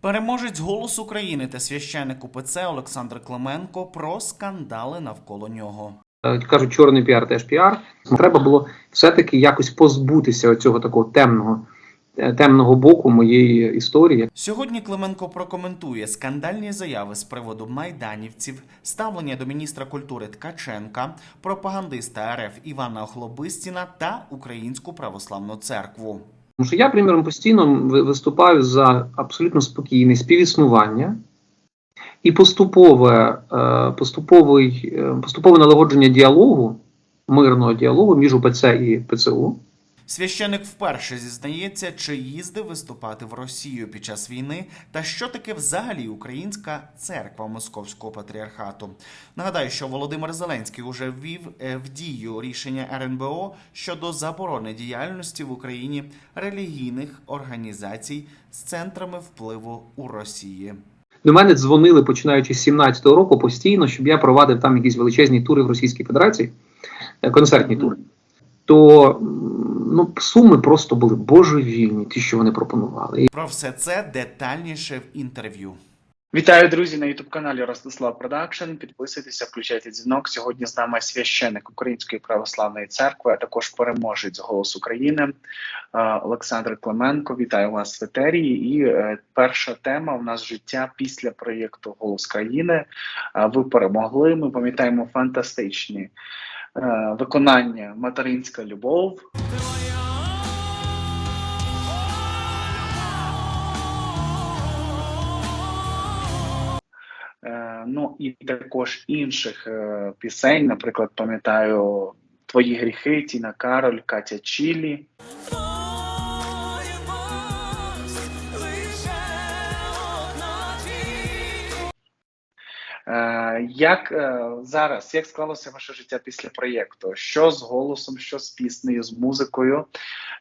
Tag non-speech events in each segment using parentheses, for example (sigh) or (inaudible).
Переможець голос України та священник УПЦ Олександр Клименко про скандали навколо нього. Е, кажуть, чорний піар теж піар. Треба було все-таки якось позбутися цього такого темного, е, темного боку моєї історії. Сьогодні Клименко прокоментує скандальні заяви з приводу майданівців, ставлення до міністра культури Ткаченка, пропагандиста РФ Івана Охлобистіна та Українську православну церкву. Тому що я, приміром, постійно ви- виступаю за абсолютно спокійне співіснування і поступове, е, поступовий, е, поступове налагодження діалогу, мирного діалогу між УПЦ і ПЦУ. Священик вперше зізнається, чи їздив виступати в Росію під час війни, та що таке взагалі українська церква Московського патріархату. Нагадаю, що Володимир Зеленський уже ввів е, в дію рішення РНБО щодо заборони діяльності в Україні релігійних організацій з центрами впливу у Росії. До мене дзвонили, починаючи з 17-го року, постійно, щоб я провадив там якісь величезні тури в Російській Федерації, е, концертні тури. То ну, суми просто були божевільні, ті, що вони пропонували. Про все це детальніше в інтерв'ю. Вітаю, друзі, на youtube каналі Ростислав Продакшн. Підписуйтеся, включайте дзвінок. Сьогодні з нами священник Української православної церкви, а також переможець голос України е, Олександр Клименко. Вітаю вас в етері. І е, перша тема у нас життя після проєкту Голос країни. Е, Ви перемогли. Ми пам'ятаємо фантастичні виконання Материнська любов. Е, ну і також інших е, пісень, наприклад, пам'ятаю Твої гріхи, Тіна Кароль, Катя Чілі. Як е, зараз, як склалося ваше життя після проєкту? Що з голосом, що з піснею, з музикою?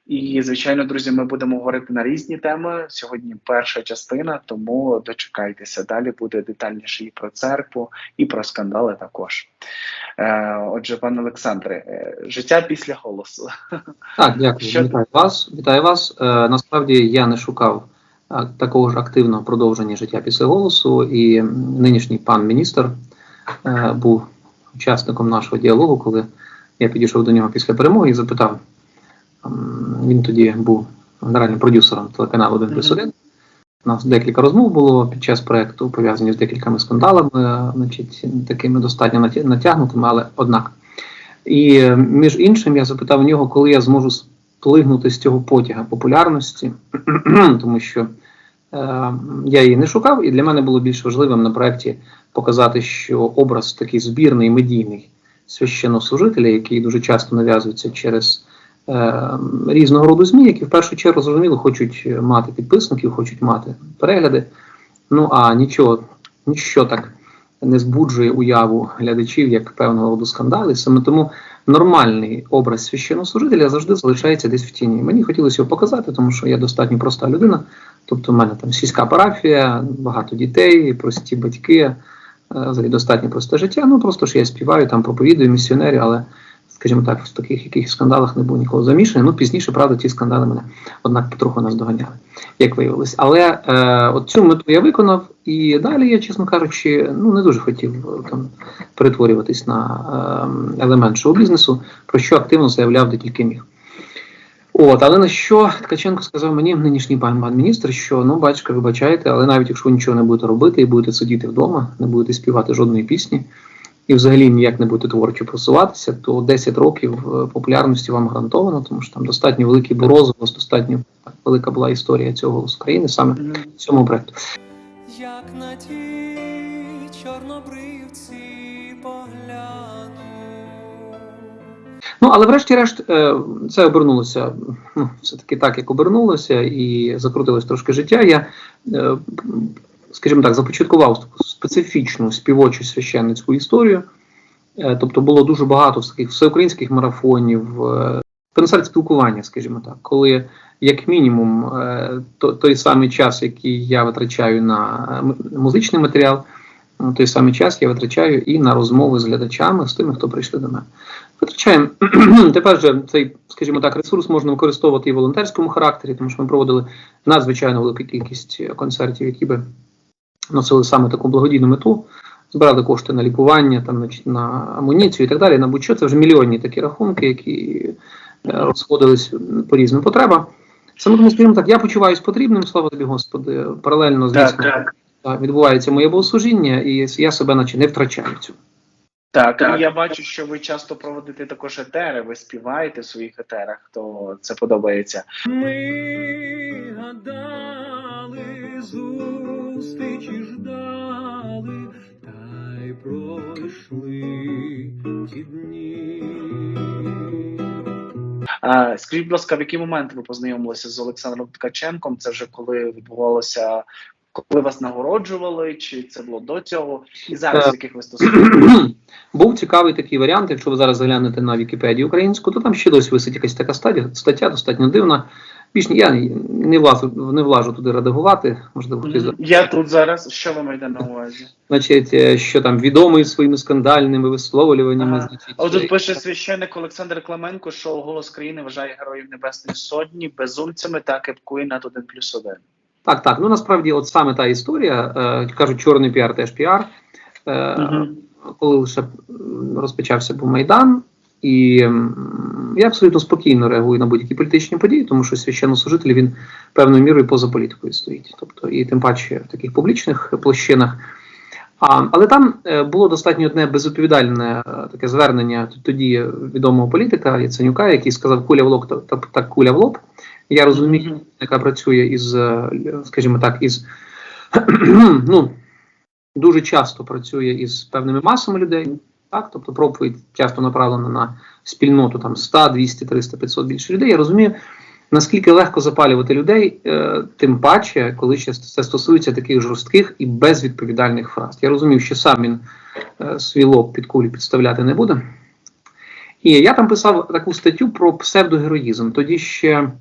І, звичайно, друзі, ми будемо говорити на різні теми. Сьогодні перша частина, тому дочекайтеся. Далі буде детальніше і про церкву, і про скандали також. Е, Отже, пане Олександре, е, життя після голосу. Так, дякую. Що- Вітаю вас. Вітаю вас. Е, насправді я не шукав е, такого ж активного продовження життя після голосу, і нинішній пан міністр е, був учасником нашого діалогу, коли я підійшов до нього після перемоги і запитав. Він тоді був генеральним продюсером телеканалу 1 плюс 1. У нас декілька розмов було під час проекту, пов'язані з декількома скандалами, значить, такими достатньо натягнутими, але однак. І е, між іншим я запитав у нього, коли я зможу сплигнути з цього потяга популярності, (clears throat) тому що е, я її не шукав, і для мене було більш важливим на проєкті показати, що образ такий збірний, медійний священнослужителя, який дуже часто нав'язується через е, різного роду ЗМІ, які в першу чергу зрозуміло хочуть мати підписників, хочуть мати перегляди. Ну а нічого, ніщо так не збуджує уяву глядачів як певного роду скандали. Саме тому нормальний образ священнослужителя завжди залишається десь в тіні. Мені хотілося його показати, тому що я достатньо проста людина. Тобто, в мене там сільська парафія, багато дітей, прості батьки, е, взагалі достатньо просте життя. Ну просто ж я співаю, там проповідую місіонерів, але. Скажімо так, в таких якихось скандалах не був ніколи замішаний. Ну, пізніше, правда, ті скандали мене, однак, потроху нас доганяли, як виявилось. Але е, от цю мету я виконав, і далі я, чесно кажучи, ну не дуже хотів е, там перетворюватись на е, елемент шоу-бізнесу, про що активно заявляв де тільки міг. От, але на що Ткаченко сказав мені, нинішній пан пан міністр, що ну, батька, вибачайте, але навіть якщо ви нічого не будете робити і будете сидіти вдома, не будете співати жодної пісні, і взагалі ніяк не будете творчо просуватися, то 10 років е, популярності вам гарантовано, тому що там достатньо великий був розголос, достатньо велика була історія цього «Голосу України саме в цьому проекту. як на ті чорнобривці погляну. Ну, але врешті-решт е, це обернулося ну, все-таки так, як обернулося, і закрутилось трошки життя. Я, е, скажімо так, започаткував специфічну співочу священницьку історію. Е, Тобто було дуже багато таких всеукраїнських марафонів, концерт спілкування, скажімо так, коли як мінімум е, той самий час, який я витрачаю на е, музичний матеріал, той самий час я витрачаю і на розмови з глядачами, з тими, хто прийшли до мене. Витрачаємо (clears throat) тепер же цей, скажімо так, ресурс можна використовувати і в волонтерському характері, тому що ми проводили надзвичайно велику кількість концертів, які би носили саме таку благодійну мету, збирали кошти на лікування, там, значить, на амуніцію і так далі. На будь-що це вже мільйонні такі рахунки, які е, розходились по різним потребам. Саме тому, скажімо так, я почуваюся потрібним, слава тобі, Господи, паралельно, Так, звісно, так. так, відбувається моє богослужіння, і я себе наче не втрачаю в цьому. Так, і я бачу, що ви часто проводите також етери, ви співаєте в своїх етерах, то це подобається. Ми зустрічі ждали, та й пройшли ті дні. А, скажіть, будь ласка, в який момент ви познайомилися з Олександром Ткаченком? Це вже коли відбувалося, коли вас нагороджували, чи це було до цього? І зараз Е, яких ви стосунках? (clears throat) Був цікавий такий варіант. Якщо ви зараз заглянете на Вікіпедію українську, то там ще досі висить якась така стаття, стаття достатньо дивна. Більш я не влазу, не влажу туди редагувати. Можливо, хтось. Я тут зараз. Що ви маєте на увазі? значить, е, що там відомий своїми скандальними висловлюваннями. Ага. Значить, от тут е, пише священник Олександр Клименко, що голос країни вважає героїв Небесної Сотні безумцями та кепкує над один плюс один. Так, так. Ну насправді, от саме та історія, е, кажуть, чорний піар теж піар. Е, Мгм. Коли лише розпочався був Майдан, і я абсолютно спокійно реагую на будь-які політичні події, тому що священнослужитель він певною мірою поза політикою стоїть. Тобто, і тим паче в таких публічних площинах. А, але там е, було достатньо одне безвідповідальне е, таке звернення тоді відомого політика Яценюка, який сказав куля в лоб, та- та- так куля в лоб. Я розумію, яка працює із, е, скажімо так, із (clears throat) ну, дуже часто працює із певними масами людей. Так, тобто проповідь часто направлена на спільноту там 100, 200, 300, 500 більше людей. Я розумію, наскільки легко запалювати людей, е, тим паче, коли ще це стосується таких жорстких і безвідповідальних фраз. Я розумів, що сам він е, свій лоб під кулі підставляти не буде. І я там писав таку статтю про псевдогероїзм. Тоді ще,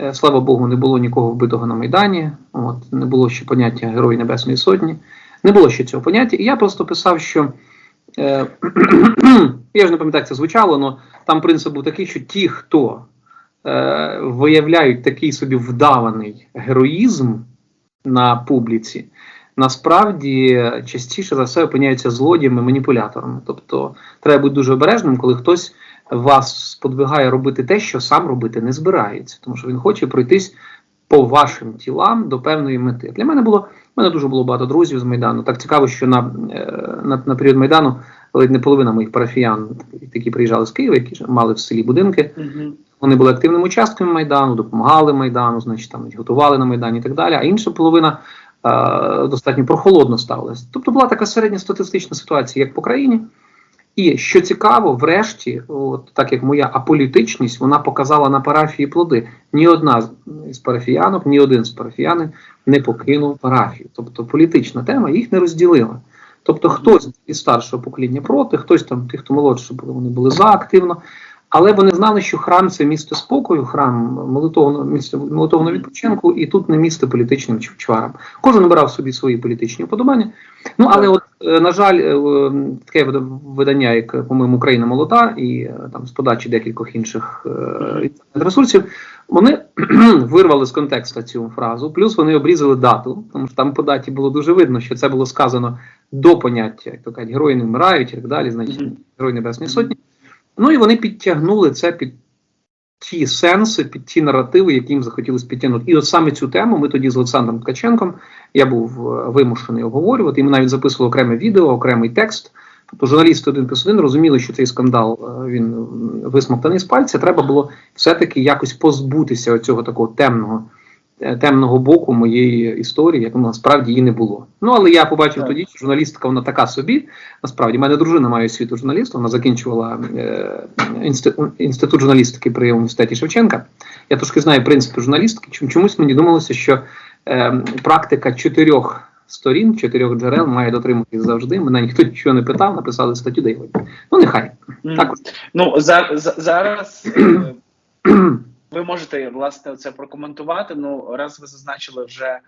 е, слава Богу, не було нікого вбитого на Майдані, от, не було ще поняття Герої Небесної Сотні, не було ще цього поняття. І я просто писав, що е, (clears throat) я ж не пам'ятаю, як це звучало, але там принцип був такий, що ті, хто е, виявляють такий собі вдаваний героїзм на публіці, насправді частіше за все опиняються злодіями, маніпуляторами. Тобто треба бути дуже обережним, коли хтось вас сподвигає робити те, що сам робити не збирається, тому що він хоче пройтись по вашим тілам до певної мети. Для мене було в мене дуже було багато друзів з Майдану. Так цікаво, що на, е, на, на період Майдану ледь не половина моїх парафіян, які приїжджали з Києва, які мали в селі будинки. Угу. Вони були активними учасниками Майдану, допомагали Майдану, значить там готували на Майдані і так далі. А інша половина е, достатньо прохолодно ставилася. Тобто була така середня статистична ситуація, як по країні. І що цікаво, врешті, от так як моя аполітичність, вона показала на парафії плоди. Ні одна з- парафіянок, ні один з парафіянин не покинув парафію. Тобто політична тема їх не розділила. Тобто хтось із старшого покоління проти, хтось там, тих, хто молодше були, вони були за активно. Але вони знали, що храм це місце спокою, храм молитовного місце молитовного відпочинку, і тут не місце політичним чв- чварам. Кожен обирав собі свої політичні вподобання. Ну але, от е, на жаль, е, таке вида- видання, як по-моєму Україна молода, і е, там з подачі декількох інших е, інтернет-ресурсів, вони (clears throat) вирвали з контексту цю фразу. Плюс вони обрізали дату, тому що там по даті було дуже видно, що це було сказано до поняття, як то кажуть, герої не вмирають і так далі, значить, герої Небесної Сотні. Ну і вони підтягнули це під ті сенси, під ті наративи, які їм захотілося підтягнути. І от саме цю тему ми тоді з Олександром Ткаченком я був е, вимушений обговорювати. І ми навіть записували окреме відео, окремий текст. Тобто журналісти один плюс один розуміли, що цей скандал е, він висмоктаний з пальця. Треба було все-таки якось позбутися цього такого темного, темного боку моєї історії, як насправді її не було. Ну але я побачив Так. тоді, що журналістика вона така собі. Насправді, мене дружина має освіту журналіста, вона закінчувала е, інститут, журналістики при університеті Шевченка. Я трошки знаю принципи журналістики. Чомусь мені думалося, що е, практика чотирьох сторін, чотирьох джерел має дотримуватись завжди. Мене ніхто нічого не питав, написали статтю, де. Ну нехай. Мгм. Так. Ну за, за, зараз е, (clears throat) Ви можете власне це прокоментувати. Ну раз ви зазначили вже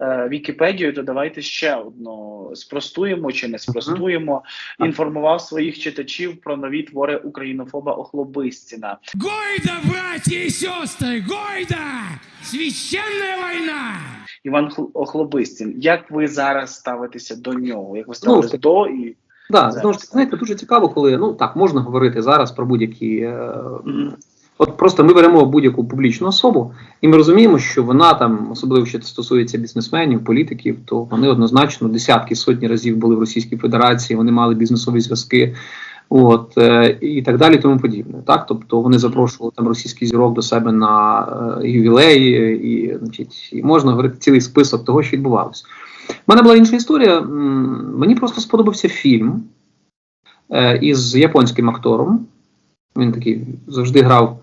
е, Вікіпедію, то давайте ще одну спростуємо чи не спростуємо. Інформував своїх читачів про нові твори українофоба Охлобистіна. Гойда, братья и сестры, Гойда! Священная война! Іван Хл- Охлобистін. Як ви зараз ставитеся до нього? Як ви Ну, ставитеся так- до і Да, Зараз. знову ж таки, знаєте, дуже цікаво, коли ну так можна говорити зараз про будь-які. Е. От просто ми беремо будь-яку публічну особу, і ми розуміємо, що вона там, особливо що це стосується бізнесменів, політиків, то вони однозначно десятки сотні разів були в Російській Федерації, вони мали бізнесові зв'язки. От е, і так далі, тому подібне. Так, тобто вони запрошували там російський зірок до себе на е, ювілеї, і, значить, і можна говорити цілий список того, що відбувалося. У мене була інша історія. Мені просто сподобався фільм е, із японським актором. Він такий завжди грав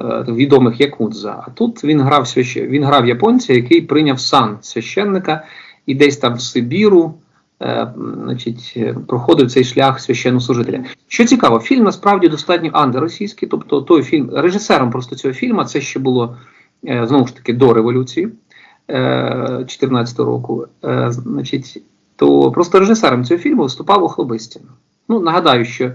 е, відомих якудза. А тут він грав свящ... він грав японця, який прийняв сан священника і десь там в Сибіру. е, Значить, е, проходив цей шлях священнослужителя. Що цікаво, фільм насправді достатньо антиросійський, тобто той фільм, режисером просто цього фільму, це ще було знову ж таки до революції 2014 року. Значить, то просто режисером цього фільму виступав Охлобистін. Ну, нагадаю, що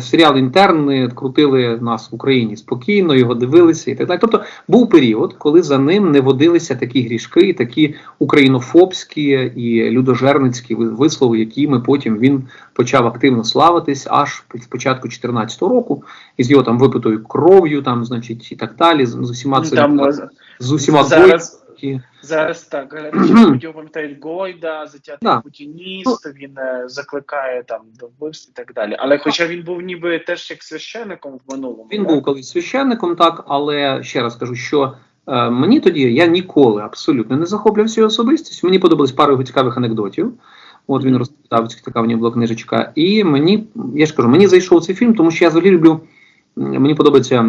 серіал Інтерни крутили нас в Україні спокійно, його дивилися і так далі. Тобто був період, коли за ним не водилися такі грішки, такі українофобські і людожерницькі ви- вислови, якими потім він почав активно славитись аж з початку 2014 року, із його там випитою кров'ю, там, значить, і так далі, з, усіма Ну, цими- е, з усіма зараз, бойки. зараз так глядачі (clears throat) пам'ятають Гойда, затятий Да. путініст. Він е, закликає там до вбивств і так далі. Але хоча він був ніби теж як священником в минулому, Він так? був колись священником, так, але ще раз кажу, що е, мені тоді я ніколи абсолютно не захоплювався його особистістю. Мені подобалось пару його цікавих анекдотів. От він розповідав, така в нього була книжечка. І мені, я ж кажу, мені зайшов цей фільм, тому що я взагалі люблю. Мені подобається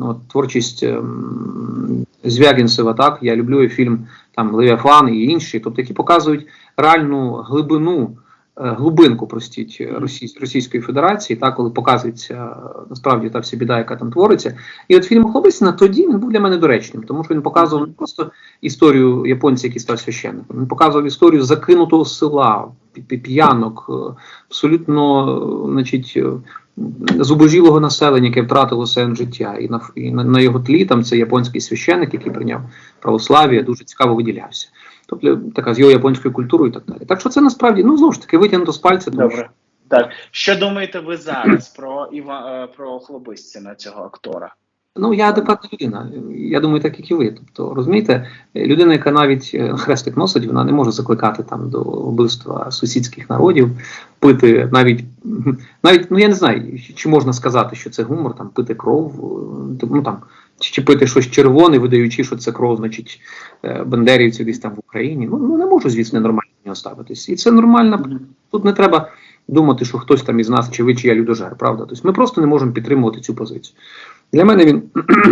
от, творчість ем, Звягінцева, так. Я люблю фільм там Левіафан і інші, тобто які показують реальну глибину е, глибинку, простіть, Російсь- Російської Федерації, так, коли показується е, насправді та вся біда, яка там твориться. І от фільм Хлопець тоді він був для мене доречним, тому що він показував не просто історію японця, який став священником, він показував історію закинутого села, п'янок, абсолютно, значить. Зубожілого населення, яке втратило сенс життя, і на і на, його тлі там це японський священник, який прийняв православ'я, дуже цікаво виділявся. Тобто така з його японською культурою і так далі. Так що це насправді ну знову ж таки витягнуто з пальця. Тому що Добре. Так, що думаєте ви зараз про Іва е, про Хлобистіна, цього актора? Ну, я адекватна людина. Я думаю, так як і ви. Тобто, розумієте, людина, яка навіть е, хрестик носить, вона не може закликати там до вбивства сусідських народів, пити навіть навіть, ну я не знаю, чи можна сказати, що це гумор, там пити кров, е, ну там. Чи, чи пити щось червоне, видаючи, що це кров, значить, е, бандерівців десь там в Україні. Ну, ну не можу, звісно, нормально до нього ставитись. І це нормально. Тут не треба думати, що хтось там із нас, чи ви, чи я людожер, правда? Тобто ми просто не можемо підтримувати цю позицію. Для мене він,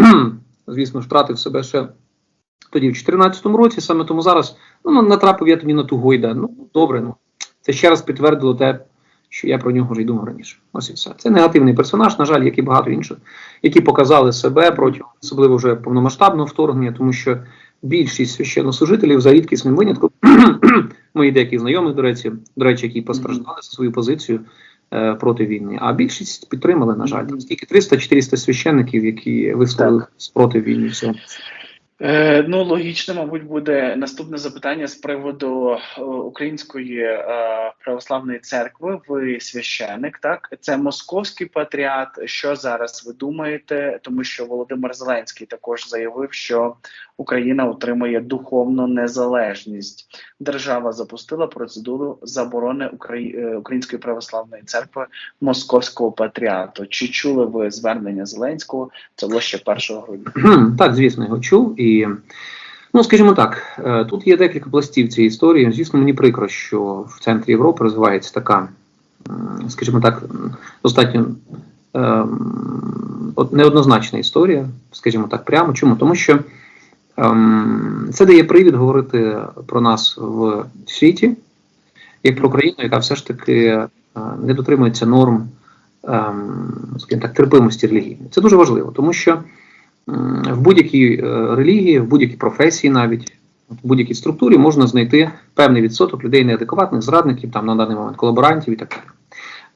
(clears throat) звісно втратив себе ще тоді, в 2014 році, саме тому зараз ну, натрапив я тоді на ту Гойда. Ну, добре, ну це ще раз підтвердило те, що я про нього вже й думав раніше. Ось і все. Це негативний персонаж, на жаль, як і багато інших, які показали себе протягом особливо вже повномасштабного вторгнення, тому що більшість священнослужителів за рідкісним винятком, (clears throat) мої деякі знайомі, до речі, до речі, які постраждали за свою позицію проти війни. А більшість підтримали, на жаль, тільки стільки 300-400 священників, які висловили спротив війні. Е, ну, логічно, мабуть, буде наступне запитання з приводу е, Української е, православної церкви. Ви священик, так? Це московський патріарх. Що зараз ви думаєте? Тому що Володимир Зеленський також заявив, що Україна отримує духовну незалежність. Держава запустила процедуру заборони Украї... Української православної церкви московського патріархату. Чи чули ви звернення Зеленського? Це було ще 1 грудня. Так, звісно, його чув. І, ну, скажімо так, е, тут є декілька пластів цієї історії. Звісно, мені прикро, що в центрі Європи розвивається така, скажімо так, достатньо ем, неоднозначна історія, скажімо так, прямо. Чому? Тому що ем, це дає привід говорити про нас в світі, як про країну, яка все ж таки е, не дотримується норм, ем, скажімо так, терпимості релігійної. Це дуже важливо, тому що. В будь-якій е, релігії, в будь-якій професії навіть, в будь-якій структурі можна знайти певний відсоток людей неадекватних, зрадників, там на даний момент колаборантів і так далі.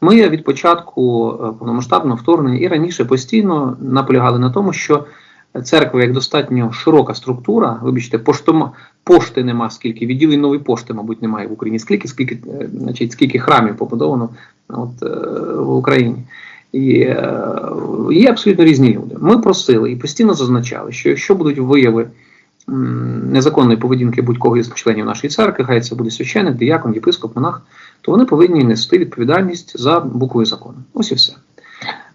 Ми від початку е, повномасштабного вторгнення і раніше постійно наполягали на тому, що церква як достатньо широка структура, вибачте, поштома, пошти нема скільки, відділень нової пошти, мабуть, немає в Україні, скільки, скільки, е, значить, скільки храмів побудовано от, в Україні. І е, є абсолютно різні люди. Ми просили і постійно зазначали, що якщо будуть вияви незаконної поведінки будь-кого із членів нашої церкви, хай це буде священник, диякон, єпископ, монах, то вони повинні нести відповідальність за буквою закону. Ось і все.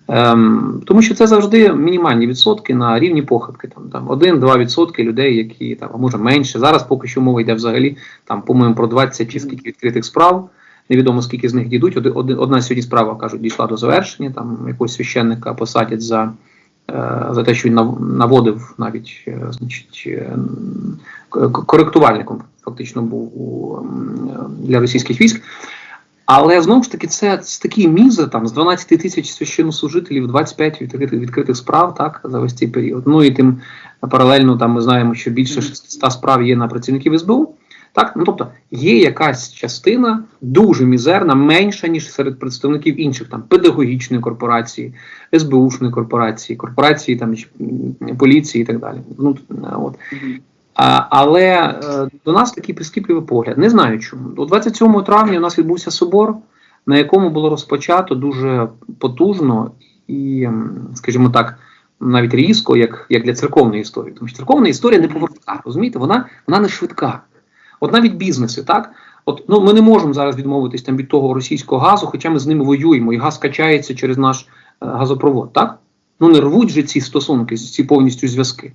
Ем, тому що це завжди мінімальні відсотки на рівні похибки. Там, там 1-2% людей, які там, а може менше. Зараз поки що мова йде взагалі, там, по-моєму, про 20 чи скільки відкритих справ. Невідомо скільки з них дійдуть. Одна сьогодні справа кажуть, дійшла до завершення. Там якогось священника посадять за, е, за те, що він наводив навіть е, значить, е, коректувальником, фактично був у, для російських військ. Але знову ж таки, це, це такий мізер там з 12 тисяч священнослужителів, 25 відкритих, відкритих справ, так, за весь цей період. Ну і тим паралельно там ми знаємо, що більше 600 справ є на працівників СБУ. Так, ну тобто є якась частина дуже мізерна, менша ніж серед представників інших там педагогічної корпорації, СБУшної корпорації, корпорації там поліції і так далі. Ну от а, але е, до нас такий прискіпливий погляд. Не знаю чому. У 27 травня у нас відбувся собор, на якому було розпочато дуже потужно і, скажімо так, навіть різко, як, як для церковної історії. Тому що церковна історія не повертка, розумієте, вона, вона не швидка. От навіть бізнеси, так? От ну ми не можемо зараз відмовитись там від того російського газу, хоча ми з ними воюємо, і газ качається через наш е, газопровод, так? Ну не рвуть же ці стосунки, ці повністю зв'язки.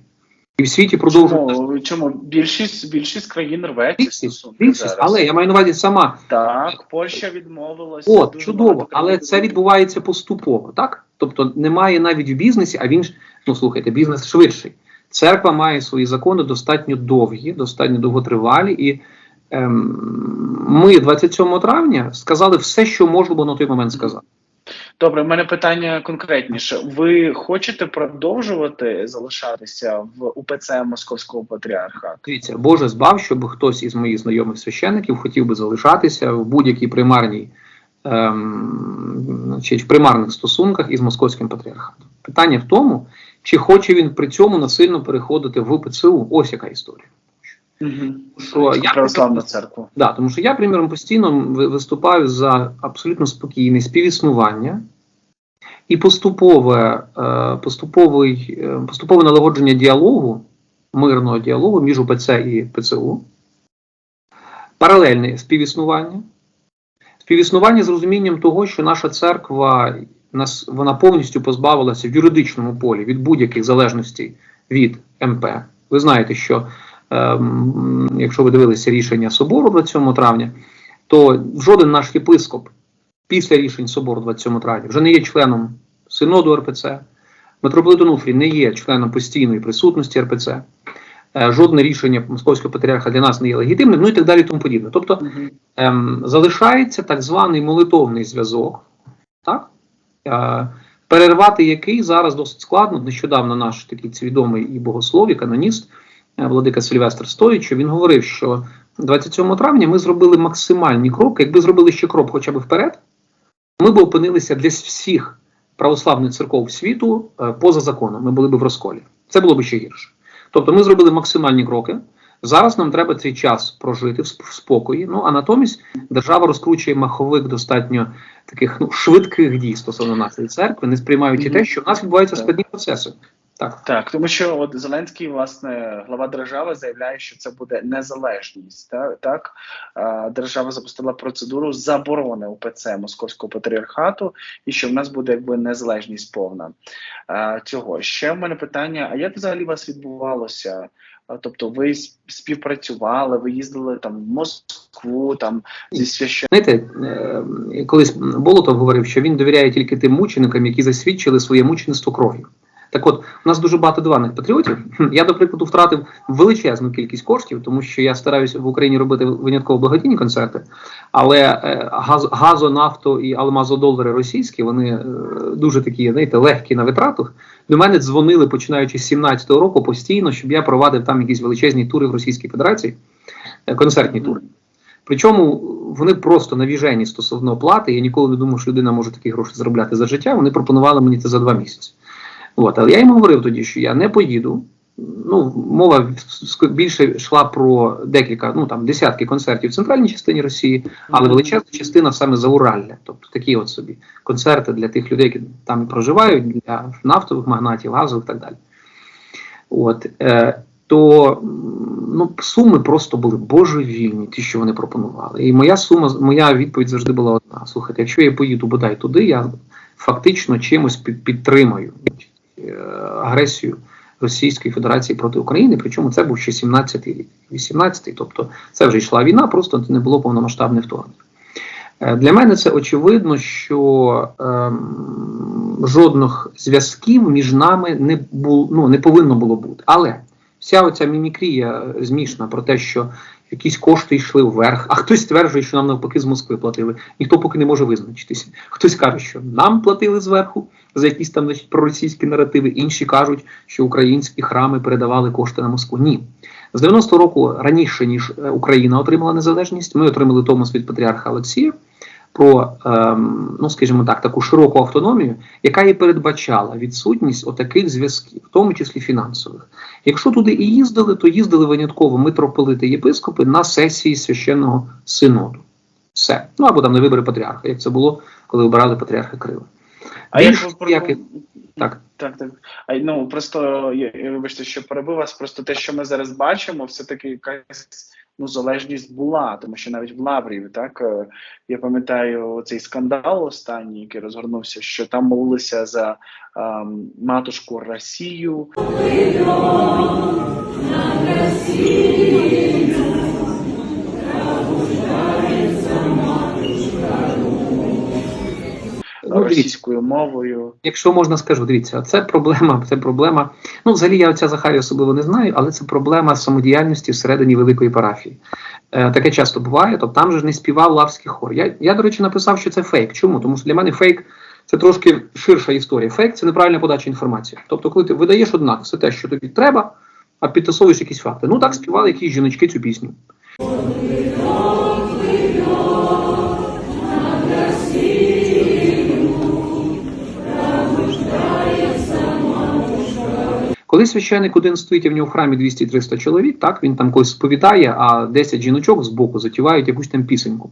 І в світі продовжують Чому, чому більшість більшість країн рве ці Більшість, стосунки більшість, зараз? але я маю на увазі сама. так, Польща відмовилася. От, дуже чудово, але це відбувається поступово, так? Тобто немає навіть в бізнесі, а він ж, ну слухайте, бізнес швидший. Церква має свої закони достатньо довгі, достатньо довготривалі, і ем, ми 27 травня сказали все, що можна було на той момент сказати. Добре, в мене питання конкретніше. Ви хочете продовжувати залишатися в УПЦ Московського патріархату? Дивіться, Боже збав, щоб хтось із моїх знайомих священиків хотів би залишатися в будь-якій примарній, ем, значить, в примарних стосунках із московським патріархатом. Питання в тому, чи хоче він при цьому насильно переходити в ПЦУ. Ось яка історія. Угу. Що я Православна церква. Да, тому що я, приміром, постійно виступаю за абсолютно спокійне співіснування і поступове, е, поступовий, е, поступове налагодження діалогу, мирного діалогу між УПЦ і ПЦУ, паралельне співіснування. Співіснування з розумінням того, що наша церква вона повністю позбавилася в юридичному полі від будь-яких залежностей від МП. Ви знаєте, що ем, якщо ви дивилися рішення собору 27 травня, то жоден наш єпископ після рішень собору 27 травня вже не є членом синоду РПЦ. Митрополит Онуфрій не є членом постійної присутності РПЦ. Е, Жодне рішення московського патріарха для нас не є легітимним, ну і так далі, і тому подібне. Тобто ем, залишається так званий молитовний зв'язок, так? Перервати який зараз досить складно. Нещодавно наш такий відомий і богослов, і каноніст е, Владика Сильвестр Стоїч, він говорив, що 27 травня ми зробили максимальні кроки. Якби зробили ще крок хоча б вперед, ми б опинилися для всіх православних церков світу е, поза законом. Ми були б в розколі. Це було б ще гірше. Тобто ми зробили максимальні кроки. Зараз нам треба цей час прожити в сп- спокої. Ну а натомість держава розкручує маховик достатньо таких ну швидких дій стосовно нашої церкви, не сприймаючи Мгм. те, що в нас відбуваються складні процеси. Так. Так, тому що от Зеленський, власне, глава держави, заявляє, що це буде незалежність. Так, так? Держава запустила процедуру заборони УПЦ Московського патріархату, і що в нас буде якби незалежність повна цього. Ще в мене питання: а як взагалі у вас відбувалося? Тобто, ви співпрацювали, ви їздили там в Москву, там зі священником? Знаєте, е, колись Болотов говорив, що він довіряє тільки тим мученикам, які засвідчили своє мучеництво кров'ю. Так от, у нас дуже багато диванних патріотів. Я, до прикладу, втратив величезну кількість коштів, тому що я стараюся в Україні робити винятково благодійні концерти, але е, газ, газо, нафто і алмазодолари російські, вони е, дуже такі, знаєте, легкі на витрату. До мене дзвонили, починаючи з 17-го року, постійно, щоб я провадив там якісь величезні тури в Російській Федерації, е, концертні тури. Причому вони просто навіжені стосовно оплати. Я ніколи не думав, що людина може такі гроші заробляти за життя. Вони пропонували мені це за два місяці. От, але я їм говорив тоді, що я не поїду. Ну, мова більше йшла про декілька, ну там десятки концертів в центральній частині Росії, але величезна частина саме Зауралля. Тобто такі от собі концерти для тих людей, які там проживають, для нафтових магнатів, газових і так далі. От, е, то ну, суми просто були божевільні, ті, що вони пропонували. І моя сума, моя відповідь завжди була одна: слухайте, якщо я поїду бодай туди, я фактично чимось під, підтримаю агресію Російської Федерації проти України. Причому це був ще 17-й рік, 18-й, тобто це вже йшла війна, просто не було повномасштабне вторгнення. Е, Для мене це очевидно, що ем, жодних зв'язків між нами не було, ну, не повинно було бути. Але вся оця мімікрія е, змішна про те, що якісь кошти йшли вверх, а хтось стверджує, що нам навпаки з Москви платили. Ніхто поки не може визначитися. Хтось каже, що нам платили зверху за якісь там значить, проросійські наративи, інші кажуть, що українські храми передавали кошти на Москву. Ні. З 90-го року раніше, ніж е, Україна отримала незалежність, ми отримали Томас від патріарха Олексія про, ем, ну скажімо так, таку широку автономію, яка і передбачала відсутність отаких зв'язків, в тому числі фінансових. Якщо туди і їздили, то їздили винятково митрополити єпископи на сесії священного синоду. Все. Ну або там на вибори патріарха, як це було, коли обирали патріарха Крила. А як Більш про- так. Так, так. А ну просто я, я вибачте, що перебив вас. Просто те, що ми зараз бачимо, все таки якась ну залежність була, тому що навіть в Лаврів, так е, я пам'ятаю цей скандал останній, який розгорнувся, що там молилися за ем, матушку Росію. Ну, російською мовою. Якщо можна скажу, дивіться, це проблема, це проблема. Ну, взагалі, я отця Захарія особливо не знаю, але це проблема самодіяльності всередині великої парафії. Е, таке часто буває, тобто там же ж не співав лавський хор. Я, я, до речі, написав, що це фейк. Чому? Тому що для мене фейк це трошки ширша історія. Фейк це неправильна подача інформації. Тобто, коли ти видаєш однак все те, що тобі треба, а підтасовуєш якісь факти. Ну так співали якісь жіночки цю пісню. Коли священик один стоїть, а в нього в храмі 200-300 чоловік, так він там когось сповідає, а 10 жіночок з боку затівають якусь там пісеньку.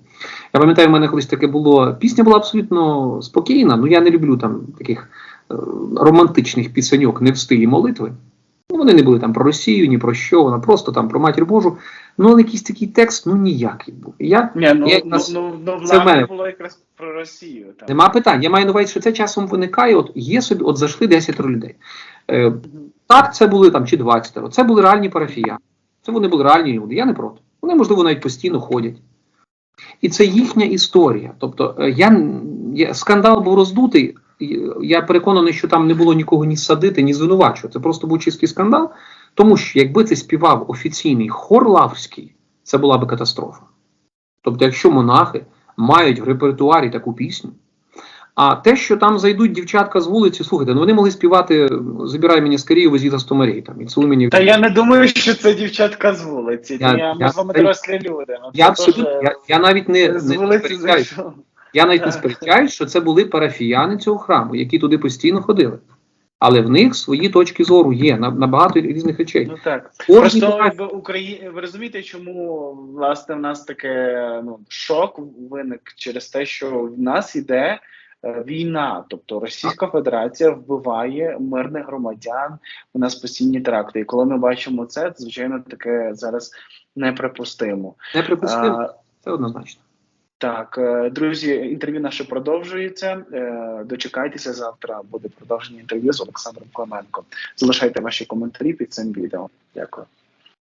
Я пам'ятаю, в мене колись таке було. Пісня була абсолютно спокійна. Ну я не люблю там таких е, романтичних пісеньок, не в стилі молитви. Ну, вони не були там про Росію, ні про що, вона просто там про матір Божу. Ну, але якийсь такий текст, ну ніякий був. Я Ні, ну, Я- ну, ну, ну це в мене. Було якраз про Росію. Там. Нема питань. Я маю на увазі, що це часом виникає. От є собі, от зайшли 10 людей. Е, так, це були там чи 20. Це були реальні парафіяни. Це вони були реальні люди. Я не проти. Вони, можливо, навіть постійно ходять. І це їхня історія. Тобто, е, я, я скандал був роздутий. Я переконаний, що там не було нікого ні садити, ні звинувачувати. Це просто був чистий скандал. Тому що якби це співав офіційний хор лавський, це була би катастрофа. Тобто, якщо монахи мають в репертуарі таку пісню, а те, що там зайдуть дівчатка з вулиці, слухайте, ну вони могли співати Забирай мене скоріше, везі за 100 морей, там, і мені. Та я не думаю, що це дівчатка з вулиці. Я- Я, ми з вами дорослі люди. Ну, Я абсолютно, я, я навіть не, з не сперечаюсь. Я навіть не сперечаюсь, що це були парафіяни цього храму, які туди постійно ходили. Але в них свої точки зору є на, на багато різних речей. Ну так. Кожній Просто в Україні ви розумієте, чому власне в нас таке ну шок виник через те, що в нас іде війна, тобто Російська Федерація вбиває мирних громадян. У нас постійні теракти. І коли ми бачимо це, звичайно, таке зараз неприпустимо. Неприпустимо, це однозначно. Так, е, друзі, інтерв'ю наше продовжується. Е, Дочекайтеся завтра. Буде продовження інтерв'ю з Олександром Клименко. Залишайте ваші коментарі під цим відео. Дякую.